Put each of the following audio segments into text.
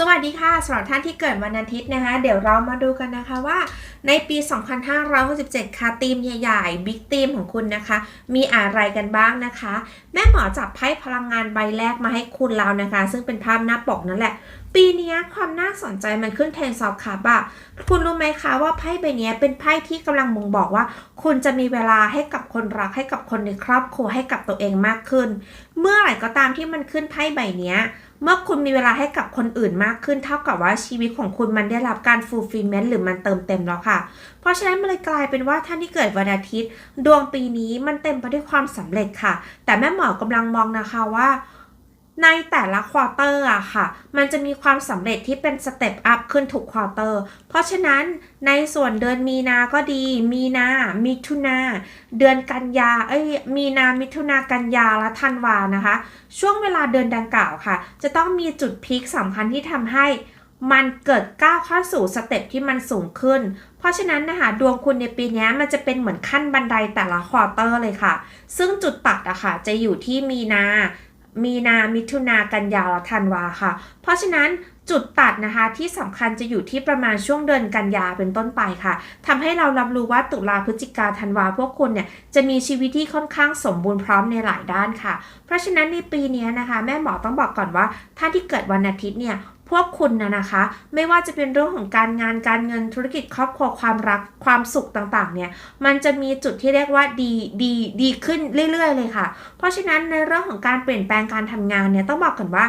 สวัสดีค่ะสำหรับท่านที่เกิดวันอาทิตย์นะคะ เดี๋ยวเรามาดูกันนะคะว่าในปี 2567 ค่ะธีมใหญ่ๆบิ๊กธีมของคุณนะคะ มีอะไรกันบ้างนะคะ แม่หมอจับไพ่พลังงานใบแรกมาให้คุณแล้วนะคะ ซึ่งเป็นภาพหน้าปกนั่นแหละปีนี้ความน่าสนใจมันขึ้นเทรนซอฟต์คับอะคุณรู้ไหมคะว่าไพ่ใบนี้เป็นไพ่ที่กำลังบ่งบอกว่า คุณจะมีเวลาให้กับคนรักให้กับคนในครอบครัวให้กับตัวเองมากขึ้น เมื่อไหร่ก็ตามที่มันขึ้นไพ่ใบนี้เมื่อคุณมีเวลาให้กับคนอื่นมากขึ้น เท่ากับว่าชีวิตของคุณมันได้รับการฟูลฟิลเมนต์หรือมันเติมเต็มแล้วค่ะ เพราะฉะนั้นมันเลยกลายเป็นว่าท่านที่เกิดวันอาทิตย์ ดวงปีนี้มันเต็มไปด้วยความสำเร็จค่ะ แต่แม่หมอกำลังมองนะคะว่า ในแต่ละควอเตอร์อะค่ะ มันจะมีความสำเร็จที่เป็นสเต็ปอัพขึ้นทุกควอเตอร์ เพราะฉะนั้นในส่วนเดือนมีนาก็ดี มีนา มิถุนา เดือนกันยา เอ้ย มีนา มิถุนา กันยา และธันวานะคะ ช่วงเวลาเดือนดังกล่าวค่ะ จะต้องมีจุดพีคสำคัญที่ทำให้มันเกิดก้าวเข้าสู่สเต็ปที่มันสูงขึ้น เพราะฉะนั้นนะคะดวงคุณในปีนี้มันจะเป็นเหมือนขั้นบันไดแต่ละควอเตอร์เลยค่ะ ซึ่งจุดตัดอะค่ะจะอยู่ที่มีนา มีนา มิถุนา กันยาและธันวาค่ะ เพราะฉะนั้นจุดตัดนะคะที่สำคัญจะอยู่ที่ประมาณช่วงเดือนกันยาเป็นต้นไปค่ะทำให้เรารับรู้ว่าตุลาพฤศจิกาธันวาพวกคุณเนี่ยจะมีชีวิตที่ค่อนข้างสมบูรณ์พร้อมในหลายด้านค่ะ เพราะฉะนั้นในปีนี้นะคะ แม่หมอต้องบอกก่อนว่า ถ้าที่เกิดวันอาทิตย์เนี่ย พวกคุณนะนะคะ ไม่ว่าจะเป็นเรื่องของการงานการเงินธุรกิจครอบครัวความรักความสุขต่างๆ เนี่ย มันจะมีจุดที่เรียกว่าดีดีดีขึ้นเรื่อยๆ เลยค่ะ เพราะฉะนั้นในเรื่องของการเปลี่ยนแปลงการทำงานเนี่ยต้องบอกก่อนว่า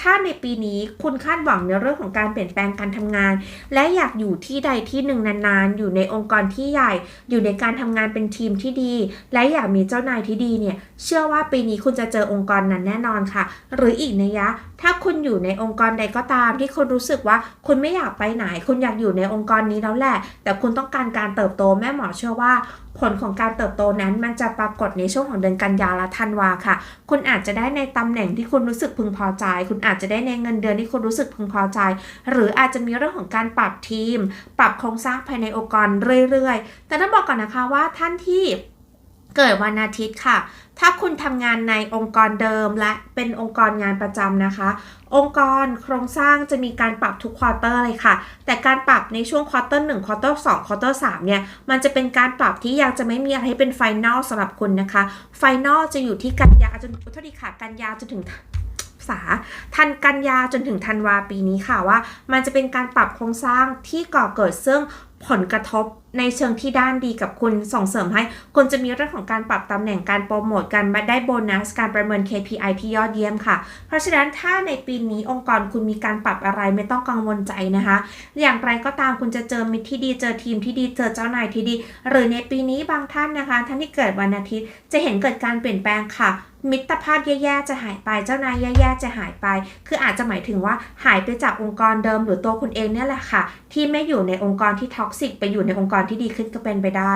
ถ้าในปีนี้คุณคาดหวังในเรื่องของการเปลี่ยนแปลงการทำงาน และอยากอยู่ที่ใดที่หนึ่งนานๆ อยู่ในองค์กรที่ใหญ่ อยู่ในการทำงานเป็นทีมที่ดี และอยากมีเจ้านายที่ดีเนี่ย เชื่อว่าปีนี้คุณจะเจอองค์กรนั้นแน่นอนค่ะ หรืออีกนัยยะ ถ้าคุณอยู่ในองค์กรใดก็ตาม ที่คุณรู้สึกว่าคุณไม่อยากไปไหน คุณอยากอยู่ในองค์กรนี้แล้วแหละ แต่คุณต้องการการเติบโตแม่หมอเชื่อว่า ผลของการเติบโตนั้นมันจะปรากฏในช่วงของเดือนกันยาและธันวาค่ะ คุณอาจจะได้ในตำแหน่งที่คุณรู้สึกพึงพอใจ คุณอาจจะได้ในเงินเดือนที่คุณรู้สึกพึงพอใจ หรืออาจจะมีเรื่องของการปรับทีม ปรับโครงสร้างภายในองค์กรเรื่อยๆ แต่ต้องบอกก่อนนะคะว่าท่านที่เกิดวันอาทิตย์ค่ะ ถ้าคุณทำงานในองค์กรเดิมและเป็นองค์กรงานประจำนะคะ องค์กรโครงสร้างจะมีการปรับทุกควอเตอร์เลยค่ะ แต่การปรับในช่วงควอเตอร์หนึ่งควอเตอร์สองควอเตอร์สามเนี่ย มันจะเป็นการปรับที่ยังจะไม่มีอะไรเป็นไฟแนลสำหรับคุณนะคะ ไฟแนลจะอยู่ที่กันยาจนโทษทีค่ะกันยาจนถึง ษา ทันกันยาจนถึงธันวาปีนี้ค่ะว่า มันจะเป็นการปรับโครงสร้างที่ก่อเกิดซึ่งผลกระทบในเชิงที่ด้านดีกับคุณส่งเสริมให้คุณจะมีเรื่องของการปรับตำแหน่งการโปรโมทการได้โบนัส การประเมิน KPI ที่ยอดเยี่ยมค่ะ เพราะฉะนั้นถ้าในปีนี้องค์กรคุณมีการปรับอะไรไม่ต้องกังวลใจนะคะ อย่างไรก็ตามคุณจะเจอมิตรที่ดีเจอทีมที่ดีเจอเจ้านายที่ดี หรือในปีนี้บางท่านนะคะท่านที่เกิดวันอาทิตย์จะเห็นเกิดการเปลี่ยนแปลงค่ะ มิตรภาพแย่ๆจะหายไปเจ้านายแย่ๆจะหายไป คืออาจจะหมายถึงว่าหายไปจากองค์กรเดิมหรือตัวคุณเองเนี่ยแหละค่ะ ที่ไม่อยู่ในองค์กรที่ท็อกซิกไปอยู่ในองค์กรที่ดีขึ้นก็เป็นไปได้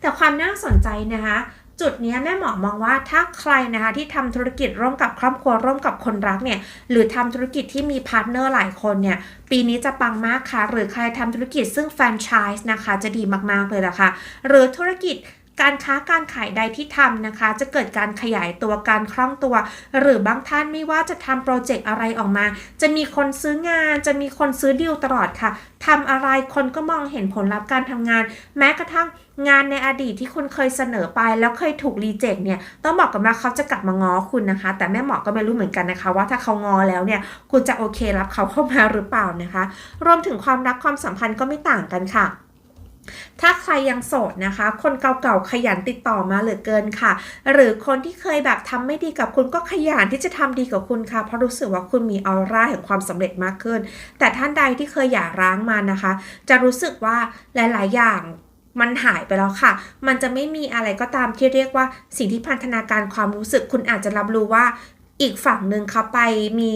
แต่ความน่าสนใจนะคะจุดนี้แม่หมอมองว่าถ้าใครนะคะที่ทำธุรกิจร่วมกับครอบครัวร่วมกับคนรักเนี่ยหรือทำธุรกิจที่มีพาร์ทเนอร์หลายคนเนี่ยปีนี้จะปังมากค่ะ หรือใครทำธุรกิจซึ่งแฟรนไชส์นะคะจะดีมากๆเลยละค่ะหรือธุรกิจ การค้าการขายใดที่ทำนะคะ จะเกิดการขยายตัวการคล่องตัว หรือบางท่านไม่ว่าจะทำโปรเจกต์อะไรออกมา จะมีคนซื้องาน จะมีคนซื้อดีลตลอดค่ะทำอะไรคนก็มองเห็นผลลัพธ์การทำงาน แม้กระทั่งงานในอดีตที่คุณเคยเสนอไปแล้วเคยถูกรีเจ็คเนี่ยต้องบอกกันว่าเขาจะกลับมาง้อคุณนะคะ แต่แม่หมอก็ไม่รู้เหมือนกันนะคะ ว่าถ้าเขางอแล้วเนี่ยคุณจะโอเครับเขาเข้ามาหรือเปล่านะคะ รวมถึงความรักความสัมพันธ์ก็ไม่ต่างกันค่ะ ถ้าใครยังโสดนะคะ คนเก่าๆขยันติดต่อมาเหลือเกินค่ะ หรือคนที่เคยแบบทำไม่ดีกับคุณก็ขยันที่จะทำดีกับคุณค่ะ เพราะรู้สึกว่าคุณมีออร่าแห่งความสำเร็จมากขึ้น แต่ท่านใดที่เคยหย่าร้างมานะคะ จะรู้สึกว่าหลายๆ อย่างมันหายไปแล้วค่ะ มันจะไม่มีอะไรก็ตามที่เรียกว่าสิ่งที่พันธนาการความรู้สึก คุณอาจจะรับรู้ว่าอีกฝั่งหนึ่งเขาไปมี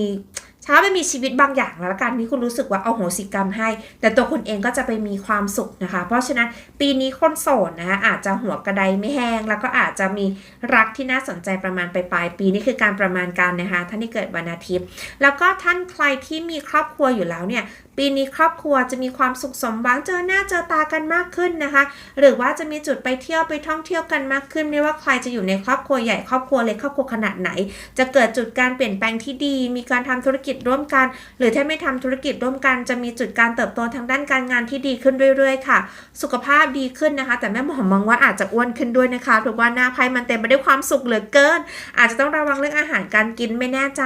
ช้าไปมีชีวิตบางอย่างแล้วกันที่คุณรู้สึกว่าเอาโหสิกรรมให้ แต่ตัวคุณเองก็จะไปมีความสุขนะคะ เพราะฉะนั้นปีนี้คนโสดนะคะอาจจะหัวกระไดไม่แห้ง แล้วก็อาจจะมีรักที่น่าสนใจประมาณปลายปีนี่คือการประมาณการนะคะท่านที่เกิดวันอาทิตย์ แล้วก็ท่านใครที่มีครอบครัวอยู่แล้วเนี่ยปีนี้ครอบครัวจะมีความสุขสมหวังเจอหน้าเจอตากันมากขึ้นนะคะ หรือว่าจะมีจุดไปเที่ยวไปท่องเที่ยวกันมากขึ้น ไม่ว่าใครจะอยู่ในครอบครัวใหญ่ครอบครัวเล็กครอบครัวขนาดไหน จะเกิดจุดการเปลี่ยนแปลงที่ดี มีการทำธุรกิจจร่วมกัน หรือถ้าไม่ทำธุรกิจร่วมกันจะมีจุดการเติบโตทางด้านการงานที่ดีขึ้นเรื่อยๆค่ะ สุขภาพดีขึ้นนะคะ แต่แม่หมอมองว่าอาจจะอ้วนขึ้นด้วยนะคะเพราะว่าหน้าไพ่มันเต็มไปด้วยความสุขเหลือเกิน อาจจะต้องระวังเรื่องอาหารการกินไม่แน่ใจ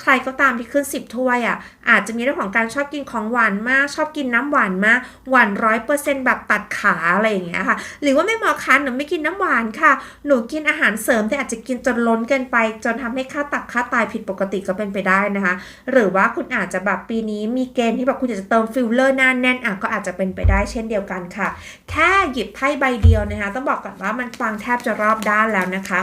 ใครก็ตามที่ขึ้น 10 ถ้วยอะอาจจะมีเรื่องของการชอบกินของหวานมาก ชอบกินน้ำหวานมาก หวานร้อยเปอร์เซ็นต์แบบตัดขาอะไรอย่างเงี้ยค่ะ หรือว่าไม่หมอคะหนูไม่กินน้ำหวานค่ะ หนูกินอาหารเสริมแต่อาจจะกินจนล้นเกินไป จนทำให้ค่าตับค่าตายผิดปกติก็เป็นไปได้นะคะ หรือว่าคุณอาจจะแบบปีนี้มีเกณฑ์ที่แบบคุณอยากจะเติมฟิลเลอร์หน้าแน่นอะก็อาจจะเป็นไปได้เช่นเดียวกันค่ะ แค่หยิบไพ่ใบเดียวนะคะ ต้องบอกก่อนว่ามันฟังแทบจะรอบด้านแล้วนะคะ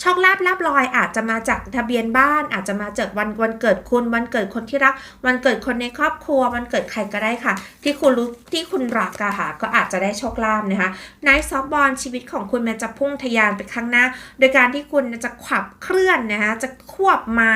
โชคลาภลาบลอยอาจจะมาจากทะเบียนบ้าน อาจจะมาจากวันวันเกิดคุณ วันเกิดคนที่รัก วันเกิดคนในครอบครัว วันเกิดใครก็ได้ค่ะ ที่คุณรู้ที่คุณรักอะค่ะ ก็อาจจะได้โชคลาภนะคะนายซอฟบอลชีวิตของคุณมันจะพุ่งทะยานไปข้างหน้า โดยการที่คุณจะขับเคลื่อนนะคะจะควบม้า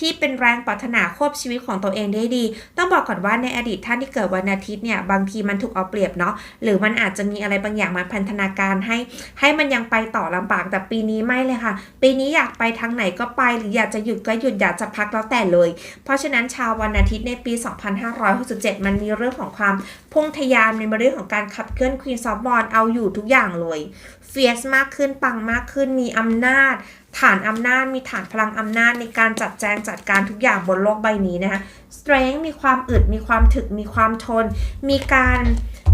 ที่เป็นแรงปรารถนาควบชีวิตของตัวเองได้ดี ต้องบอกก่อนว่าในอดีตท่านที่เกิดวันอาทิตย์เนี่ยบางทีมันถูกเอาเปรียบเนาะหรือมันอาจจะมีอะไรบางอย่างมาพันธนาการให้ ให้มันยังไปต่อลำบากแต่ปีนี้ไม่เลยค่ะ ปีนี้อยากไปทางไหนก็ไปหรืออยากจะหยุดก็หยุดอยากจะพักแล้วแต่เลย เพราะฉะนั้นชาววันอาทิตย์ในปี 2567 มันมีเรื่องของความพุ่งทะยานในเรื่องของการขับเคลื่อนควีนซอฟบอลเอาอยู่ทุกอย่างเลยเฟียสมากขึ้นปังมากขึ้นมีอำนาจ ฐานอำนาจมีฐานพลังอำนาจในการจัดแจงจัดการทุกอย่างบนโลกใบนี้นะคะ strength มีความอึดมีความถึกมีความทน มีการ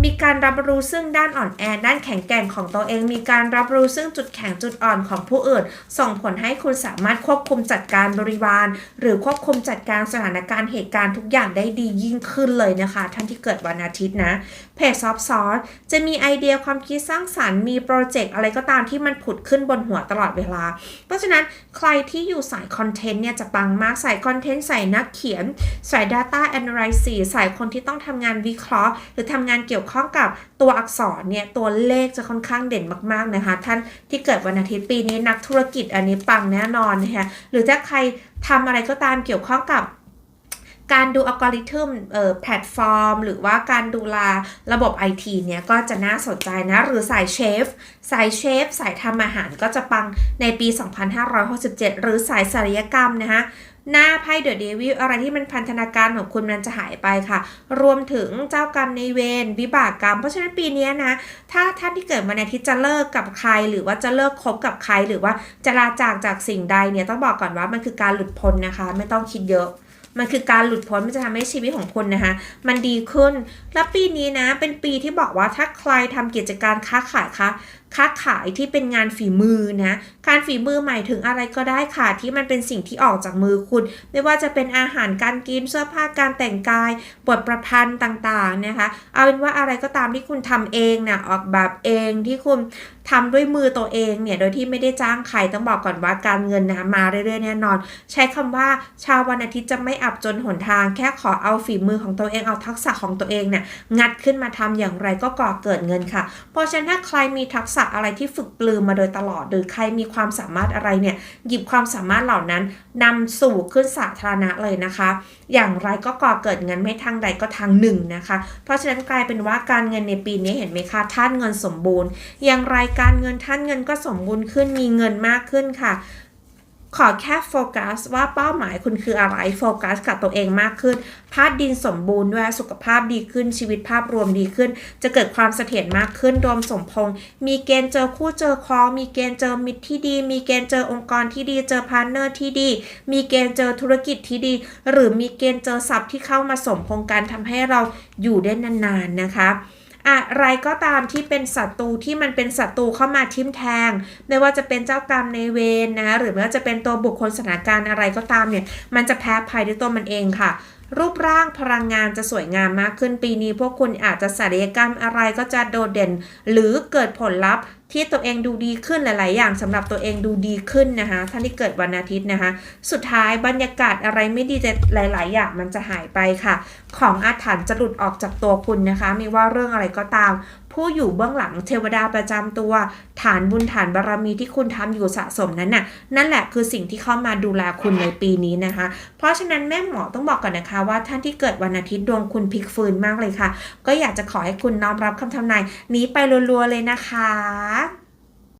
มีการรับรู้ซึ่งด้านอ่อนแอ ด้านแข็งแกร่งของตัวเอง มีการรับรู้ซึ่งจุดแข็งจุดอ่อนของผู้อื่น ส่งผลให้คุณสามารถควบคุมจัดการบริวาร หรือควบคุมจัดการสถานการณ์เหตุการณ์ทุกอย่างได้ดียิ่งขึ้นเลยนะคะ ท่านที่เกิดวันอาทิตย์นะเพจซอฟซอสจะมีไอเดียความคิดสร้างสารรค์มีโปรเจกต์อะไรก็ตามที่มันผุดขึ้นบนหัวตลอดเวลา เพราะฉะนั้นใครที่อยู่สายคอนเทนต์เนี่ยจะปังมากสายคอนเทนต์สายนักเขียนสาย Data Analysis สายคนที่ต้องทำงานวิเคราะห์ หรือทำงานเกี่ยวข้องกับตัวอักษรเนี่ยตัวเลขจะค่อนข้างเด่นมากๆนะคะ ท่านที่เกิดวันอาทิตย์ปีนี้นักธุรกิจอันนี้ปังแน่นอนนะคะหรือถ้าใครทำอะไรก็ตามเกี่ยวข้องกับ การดูอัลกอริทึมแพลตฟอร์ม หรือว่าการดูแลระบบ IT เนี่ยก็จะน่าสนใจนะ หรือสายเชฟ สายเชฟ สายทำอาหารก็จะปังในปี 2567 หรือสายศัลยกรรมนะคะหน้าไพ่เดอะเดวิลอะไรที่มันพันธนาการของคุณมันจะหายไปค่ะ รวมถึงเจ้ากรรมในเวรวิบากกรรม เพราะฉะนั้นปีนี้นะ ถ้าท่านที่เกิดมาในทิตย์จะเลิกกับใคร หรือว่าจะเลิกคบกับใคร หรือว่าจะลาจากจากสิ่งใดเนี่ยต้องบอกก่อนว่ามันคือการหลุดพ้นนะคะ ไม่ต้องคิดเยอะ มันคือการหลุดพ้นมันจะทำให้ชีวิตของคุณนะคะ มันดีขึ้น แล้วปีนี้นะ เป็นปีที่บอกว่าถ้าใครทำกิจการค้าขายคะค้าขายที่เป็นงานฝีมือนะการฝีมือหมายถึงอะไรก็ได้ค่ะ ที่มันเป็นสิ่งที่ออกจากมือคุณ ไม่ว่าจะเป็นอาหารการกินเสื้อผ้าการแต่งกาย บทประพันธ์ต่างๆนะคะ เอาเป็นว่าอะไรก็ตามที่คุณทำเองนะออกแบบเองที่คุณทำด้วยมือตัวเองเนี่ยโดยที่ไม่ได้จ้างใครต้องบอกก่อนว่าการเงินนะมาเรื่อยๆแน่นอน ใช้คำว่าชาววันอาทิตย์จะไม่อับจนหนทาง แค่ขอเอาฝีมือของตัวเองเอาทักษะของตัวเองเนี่ยงัดขึ้นมาทำอย่างไรก็ก่อเกิดเงินค่ะเพราะฉะนั้นถ้าใครมีทักษะอะไรที่ฝึกปลืมมาโดยตลอด หรือใครมีความสามารถอะไรเนี่ย หยิบความสามารถเหล่านั้นนำสู่ขึ้นสาธารณะเลยนะคะ อย่างไรก็ก่อเกิดเงินไม่ทางใดก็ทางหนึ่งนะคะ เพราะฉะนั้นกลายเป็นว่าการเงินในปีนี้เห็นไหมคะท่านเงินสมบูรณ์ อย่างไรการเงินท่านเงินก็สมบูรณ์ขึ้นมีเงินมากขึ้นค่ะ ขอแค่โฟกัสว่าเป้าหมายคุณคืออะไรโฟกัสกับตัวเองมากขึ้นธาตุดินสมบูรณ์ด้วยสุขภาพดีขึ้นชีวิตภาพรวมดีขึ้น จะเกิดความเสถียรมากขึ้นรวมสมพงษ์มีเกณฑ์เจอคู่เจอคองมีเกณฑ์เจอมิตรที่ดี มีเกณฑ์เจอองค์กรที่ดีเจอพาร์ทเนอร์ที่ดี มีเกณฑ์เจอธุรกิจที่ดี หรือมีเกณฑ์เจอทรัพย์ที่เข้ามาสมพงษ์กันทำให้เราอยู่ได้นานๆนะคะ อะไรก็ตามที่เป็นศัตรูที่มันเป็นศัตรูเข้ามาทิ่มแทง ไม่ว่าจะเป็นเจ้ากรรมในเวรนะหรือไม่ว่าจะเป็นตัวบุคคลสถานการณ์อะไรก็ตามเนี่ยมันจะแพ้ภัยด้วยตัวมันเองค่ะรูปร่างพลังงานจะสวยงามมากขึ้นปีนี้ พวกคุณอาจจะศัลยกรรมอะไรก็จะโดดเด่น หรือเกิดผลลัพธ์ ที่ตัวเองดูดีขึ้นหลาย ๆ อย่างสำหรับตัวเองดูดีขึ้นนะคะท่านที่เกิดวันอาทิตย์นะคะ สุดท้ายบรรยากาศอะไรไม่ดีแต่หลาย ๆ อย่างมันจะหายไปค่ะ ของอาถรรพ์จะหลุดออกจากตัวคุณนะคะ ไม่ว่าเรื่องอะไรก็ตาม ผู้อยู่เบื้องหลังเทวดาประจำตัว ฐานบุญฐานบารรมีที่คุณทำอยู่สะสมนั้นน่ะนั่นแหละคือสิ่งที่เข้ามาดูแลคุณในปีนี้นะคะ เพราะฉะนั้นแม่หมอต้องบอกก่อนนะคะ ว่าท่านที่เกิดวันอาทิตย์ดวงคุณพลิกฟื้นมากเลยค่ะ ก็อยากจะขอให้คุณน้อมรับคำทำนายนี้ไปรัวๆเลยนะคะ